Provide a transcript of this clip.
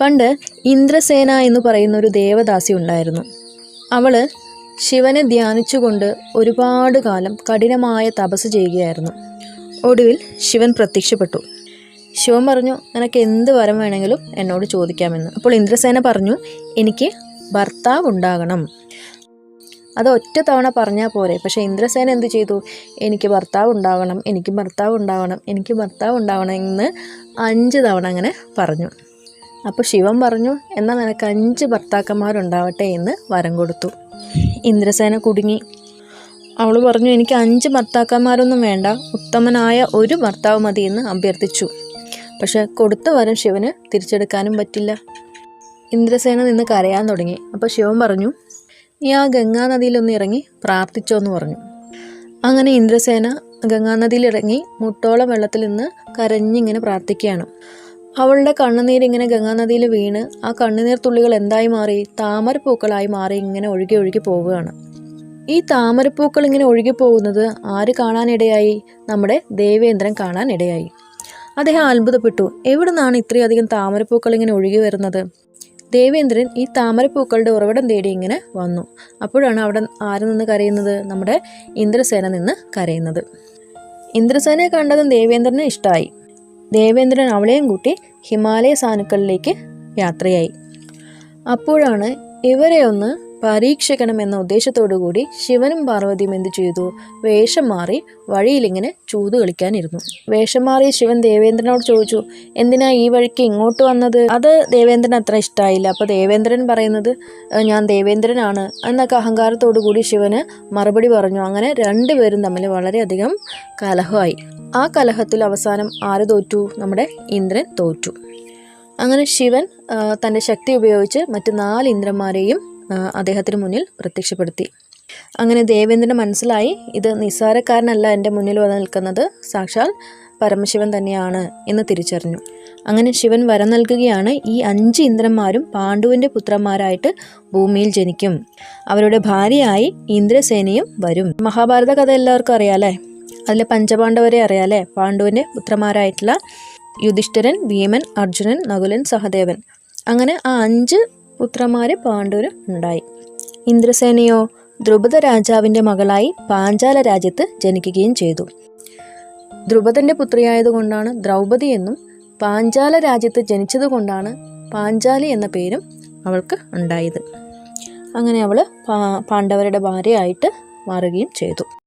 പണ്ട് ഇന്ദ്രസേന എന്ന് പറയുന്ന ഒരു ദേവദാസി ഉണ്ടായിരുന്നു. അവൾ ശിവനെ ധ്യാനിച്ചുകൊണ്ട് ഒരുപാട് കാലം കഠിനമായ തപസ് ചെയ്യുകയായിരുന്നു. ഒടുവിൽ ശിവൻ പ്രത്യക്ഷപ്പെട്ടു. ശിവൻ പറഞ്ഞു നിനക്ക് എന്ത് വരം വേണമെങ്കിലും എന്നോട് ചോദിക്കാമെന്ന്. അപ്പോൾ ഇന്ദ്രസേന പറഞ്ഞു എനിക്ക് ഭർത്താവ് ഉണ്ടാകണം. അത് ഒറ്റ തവണ പറഞ്ഞാൽ പോരെ. പക്ഷേ ഇന്ദ്രസേന എന്ത് ചെയ്തു? എനിക്ക് ഭർത്താവ് ഉണ്ടാവണം എനിക്ക് ഭർത്താവ് ഉണ്ടാവണം എനിക്ക് ഭർത്താവ് ഉണ്ടാവണം എന്ന് അഞ്ച് തവണ അങ്ങനെ പറഞ്ഞു. അപ്പോൾ ശിവൻ പറഞ്ഞു എന്നാൽ നിനക്ക് അഞ്ച് ഭർത്താക്കന്മാരുണ്ടാവട്ടെ എന്ന് വരം കൊടുത്തു. ഇന്ദ്രസേന കുടുങ്ങി. അവൾ പറഞ്ഞു എനിക്ക് അഞ്ച് ഭർത്താക്കന്മാരൊന്നും വേണ്ട. ഉത്തമനായ ഒരു ഭർത്താവ് മതി എന്ന് അഭ്യർത്ഥിച്ചു. പക്ഷെ കൊടുത്ത വരം ശിവന് തിരിച്ചെടുക്കാനും പറ്റില്ല. ഇന്ദ്രസേന നിന്ന് കരയാൻ തുടങ്ങി. അപ്പോൾ ശിവൻ പറഞ്ഞു നീ ആ ഗംഗാനദിയിലൊന്ന് ഇറങ്ങി പ്രാർത്ഥിച്ചോ എന്ന് പറഞ്ഞു. അങ്ങനെ ഇന്ദ്രസേന ഗംഗാനദിയിൽ ഇറങ്ങി മുട്ടോളം വെള്ളത്തിൽ നിന്ന് കരഞ്ഞിങ്ങനെ പ്രാർത്ഥിക്കുകയാണ്. അവളുടെ കണ്ണുനീർ ഇങ്ങനെ ഗംഗാനദിയിൽ വീണ് ആ കണ്ണുനീർ തുള്ളികൾ എന്തായി മാറി? താമരപ്പൂക്കളായി മാറി ഇങ്ങനെ ഒഴുകി ഒഴുകി പോവുകയാണ്. ഈ താമരപ്പൂക്കൾ ഇങ്ങനെ ഒഴുകി പോകുന്നത് ആര് കാണാനിടയായി? നമ്മുടെ ദേവേന്ദ്രൻ കാണാനിടയായി. അദ്ദേഹം അത്ഭുതപ്പെട്ടു. എവിടെ നിന്നാണ് ഇത്രയധികം താമരപ്പൂക്കൾ ഇങ്ങനെ ഒഴുകി വരുന്നത്? ദേവേന്ദ്രൻ ഈ താമരപ്പൂക്കളുടെ ഉറവിടം തേടി ഇങ്ങനെ വന്നു. അപ്പോഴാണ് അവിടെ ആര് നിന്ന് കരയുന്നത്? നമ്മുടെ ഇന്ദ്രസേന നിന്ന് കരയുന്നത്. ഇന്ദ്രസേനയെ കണ്ടതും ദേവേന്ദ്രന് ഇഷ്ടമായി. ദേവേന്ദ്രൻ അവളെയും കൂട്ടി ഹിമാലയ സാനുക്കളിലേക്ക് യാത്രയായി. അപ്പോഴാണ് ഇവരെ ഒന്ന് പരീക്ഷിക്കണമെന്ന ഉദ്ദേശത്തോടു കൂടി ശിവനും പാർവതിയും എന്തു ചെയ്തു? വേഷം മാറി വഴിയിലിങ്ങനെ ചൂത് കളിക്കാനിരുന്നു. വേഷം മാറിയ ശിവൻ ദേവേന്ദ്രനോട് ചോദിച്ചു എന്തിനാ ഈ വഴിക്ക് ഇങ്ങോട്ട് വന്നത്? അത് ദേവേന്ദ്രൻ അത്ര ഇഷ്ടമായില്ല അപ്പോൾ ദേവേന്ദ്രൻ പറയുന്നത് ഞാൻ ദേവേന്ദ്രനാണ് എന്നൊക്കെ അഹങ്കാരത്തോടു കൂടി ശിവന് മറുപടി പറഞ്ഞു. അങ്ങനെ രണ്ടുപേരും തമ്മിൽ വളരെയധികം കലഹമായി. ആ കലഹത്തിൽ അവസാനം ആര് തോറ്റു? നമ്മുടെ ഇന്ദ്രൻ തോറ്റു. അങ്ങനെ ശിവൻ തന്റെ ശക്തി ഉപയോഗിച്ച് മറ്റ് നാല് ഇന്ദ്രന്മാരെയും അദ്ദേഹത്തിന് മുന്നിൽ പ്രത്യക്ഷപ്പെടുത്തി. അങ്ങനെ ദേവേന്ദ്രന് മനസ്സിലായി ഇത് നിസ്സാരക്കാരനല്ല എന്റെ മുന്നിൽ വന്ന് നിൽക്കുന്നത്. സാക്ഷാൽ പരമശിവൻ തന്നെയാണ് എന്ന് തിരിച്ചറിഞ്ഞു. അങ്ങനെ ശിവൻ വരം നൽകുകയാണ് ഈ അഞ്ച് ഇന്ദ്രന്മാരും പാണ്ഡുവിന്റെ പുത്രന്മാരായിട്ട് ഭൂമിയിൽ ജനിക്കും. അവരുടെ ഭാര്യയായി ഇന്ദ്രസേനയും വരും. മഹാഭാരത കഥ എല്ലാവർക്കും അറിയാലേ? അതിലെ പഞ്ചപാണ്ഡവരെ അറിയാലേ? പാണ്ഡുവിന്റെ പുത്രന്മാരായിട്ടുള്ള യുധിഷ്ഠിരൻ ഭീമൻ അർജുനൻ നകുലൻ സഹദേവൻ. അങ്ങനെ ആ അഞ്ച് പുത്രന്മാര് പാണ്ഡവര് ഉണ്ടായി. ഇന്ദ്രസേനയോ ദ്രുപദ രാജാവിന്റെ മകളായി പാഞ്ചാല രാജ്യത്ത് ജനിക്കുകയും ചെയ്തു. ദ്രുപദന്റെ പുത്രിയായതുകൊണ്ടാണ് ദ്രൗപദി എന്നും പാഞ്ചാല രാജ്യത്ത് ജനിച്ചതുകൊണ്ടാണ് പാഞ്ചാലി എന്ന പേരും അവൾക്ക് ഉണ്ടായത്. അങ്ങനെ അവൾ പാണ്ഡവരുടെ ഭാര്യയായിട്ട് മാറുകയും ചെയ്തു.